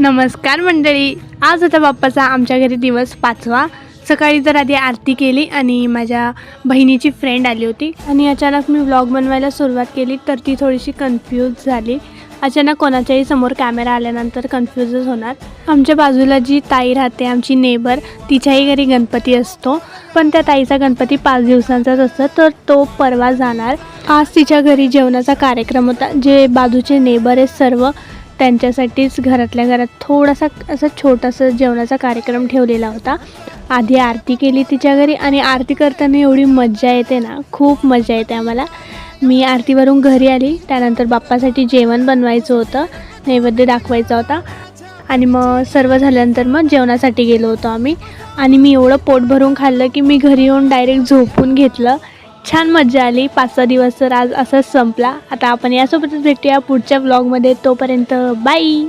नमस्कार मंडळी. आज होता बाप्पाचा आमच्या घरी दिवस पाचवा. सकाळी तर आधी आरती केली आणि माझ्या बहिणीची फ्रेंड आली होती आणि अचानक मी व्लॉग बनवायला सुरुवात केली तर ती थोडीशी कन्फ्यूज झाली. अचानक कोणाच्याही समोर कॅमेरा आल्यानंतर कन्फ्युजच होणार. आमच्या बाजूला जी ताई राहते आमची नेबर तिच्याही घरी गणपती असतो. पण त्या ताईचा गणपती पाच दिवसांचाच असतो तर तो परवा जाणार. आज तिच्या घरी जेवणाचा कार्यक्रम होता जे बाजूचे नेबर आहेत सर्व त्यांच्यासाठीच घरातल्या घरात थोडासा असा छोटासा जेवणाचा कार्यक्रम ठेवलेला होता. आधी आरती केली तिच्या घरी आणि आरती करताना एवढी मज्जा येते ना खूप मजा येते आम्हाला. मी आरतीवरून घरी आली त्यानंतर बाप्पासाठी जेवण बनवायचं होतं नैवेद्य दाखवायचा होता आणि मग सर्व झाल्यानंतर मग जेवणासाठी गेलो होतो आम्ही. आणि मी एवढं पोट भरून खाल्लं की मी घरी येऊन डायरेक्ट झोपून घेतलं. छान मजा आली. पाच सहा दिवस तर आज असंच संपला. आता आपण यासोबतच भेटूया पुढच्या ब्लॉगमध्ये तोपर्यंत बाई